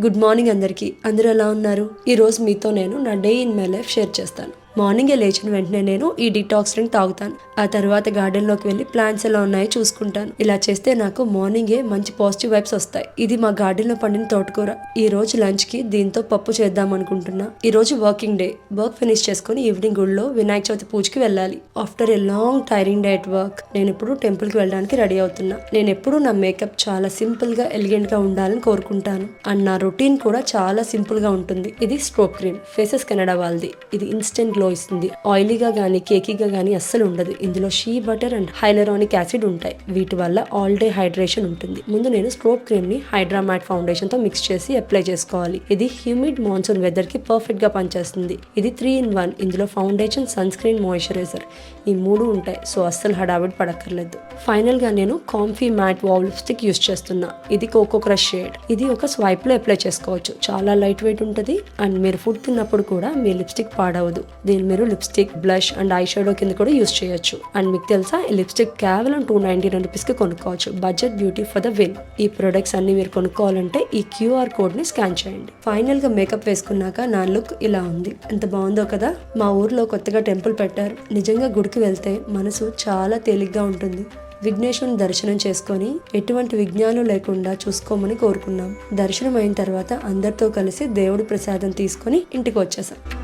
Good morning అందరికీ. అందరూ ఎలా ఉన్నారు? ఈరోజు మీతో నేను నా day in my life share చేస్తాను. మార్నింగే లేచిన వెంటనే నేను ఈ డిటాక్స్ డ్రింక్ తాగుతాను. ఆ తర్వాత గార్డెన్లోకి వెళ్ళి ప్లాంట్స్ ఎలా ఉన్నాయో చూసుకుంటాను. ఇలా చేస్తే నాకు మార్నింగే మంచి పాజిటివ్ వైబ్స్ వస్తాయి. ఇది మా గార్డెన్లో పండిన తోటకూర. ఈ రోజు లంచ్కి దీంతో పప్పు చేద్దాం అనుకుంటున్నా. ఈ రోజు వర్కింగ్ డే వర్క్ ఫినిష్ చేసుకుని ఈవినింగ్ గుడిలో వినాయక చవితి పూజకి వెళ్ళాలి. After a long tiring day at work నేను ఇప్పుడు టెంపుల్కి వెళ్ళడానికి రెడీ అవుతున్నా. నేను ఎప్పుడు నా మేకప్ చాలా సింపుల్గా ఎలిగెంట్గా ఉండాలని కోరుకుంటాను. అండ్ నా రొటీన్ కూడా చాలా సింపుల్గా ఉంటుంది. ఇది స్ట్రోక్ క్రీమ్ ఫేసెస్ కెనడా వాళ్ళది. ఇది ఇన్స్టెంట్ గ్లో ఇస్తుంది ఆయిలీగా కానీ కేకీగా కానీ అస్సలు ఉండదు. ఇందులో shea butter and hyaluronic acid ఉంటాయి. వీటి వల్ల ఆల్ డే హైడ్రేషన్ ఉంటుంది. ముందు నేను స్ట్రోక్ క్రీమ్ని హైడ్రా మ్యాట్ ఫౌండేషన్తో మిక్స్ చేసి అప్లై చేసుకోవాలి. ఇది హ్యూమిడ్ మాన్సూన్ వెదర్కి పర్ఫెక్ట్గా పనిచేస్తుంది. ఇది త్రీ ఇన్ వన్. ఇందులో ఫౌండేషన్ సన్ స్క్రీన్ మాయిశ్చరైజర్ ఈ మూడు ఉంటాయి. సో అస్సలు హడావిడి పడక్కర్లేదు. ఫైనల్గా నేను comfy matte wow lipstick use చేస్తున్నా. ఇది కోకో క్రష్ షేడ్. ఇది ఒక స్వైప్లో అప్లై చేసుకోవచ్చు. చాలా లైట్ వెయిట్ ఉంటుంది. అండ్ మీరు ఫుడ్ తిన్నప్పుడు కూడా మీ లిప్స్టిక్ పాడవదు. దీన్ని మీరు lipstick blush and eye shadow కింద కూడా యూస్ చేయొచ్చు. అండ్ మీకు తెలుసా ఈ లిప్స్టిక్ కేవలం టూ నైన్టీ నైన్ రూపీస్కి కొనుక్కోవచ్చు. Budget beauty for the win. ఈ ప్రొడక్ట్స్ అన్ని మీరు కొనుక్కోవాలంటే ఈ క్యూఆర్ కోడ్ని స్కాన్ చేయండి. ఫైనల్గా మేకప్ వేసుకున్నాక నా లుక్ ఇలా ఉంది. ఎంత బాగుందో కదా? మా ఊర్లో కొత్తగా టెంపుల్ పెట్టారు. నిజంగా గుడికి వెళ్తే మనసు చాలా తేలిగ్గా ఉంటుంది. విఘ్నేశ్వరుని దర్శనం చేసుకొని ఎటువంటి విఘ్నాలు లేకుండా చూసుకోమని కోరుకున్నాం. దర్శనం అయిన తర్వాత అందరితో కలిసి దేవుడి ప్రసాదం తీసుకొని ఇంటికి వచ్చేసాం.